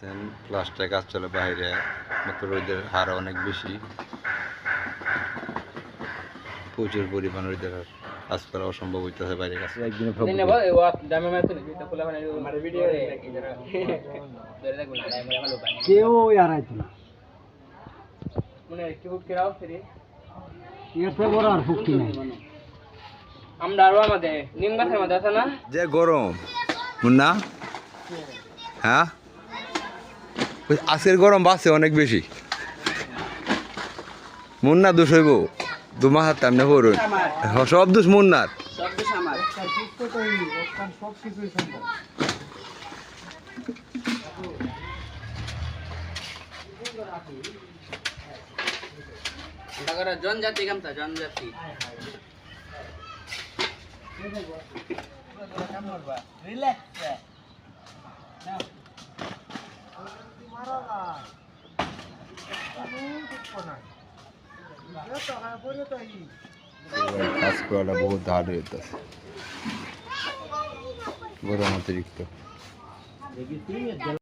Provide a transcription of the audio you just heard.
Plaster কাজ চলে বাইরে মাত্র রোদের হার অনেক বেশি। প্রচুর পরিমাণ রোদের হার। কাজ করা অসম্ভব হইতেছে বাইরে কাজ. কেউ আর ফুক্তি আমরা আরও আমাদের নিম গাছের মধ্যে আছে না? যে গরম। মুন্না? হ্যাঁ? আজকের গরম বাসে অনেক বেশি। মুন্না দোষ হইব। দুমা হাত টামনে পড়ুন সব দোষ মুন্নার। জনজাতি কামতা জনজাতি। কাজ করাটা বহুত হার্ড হইতেছে গরম অতিরিক্ত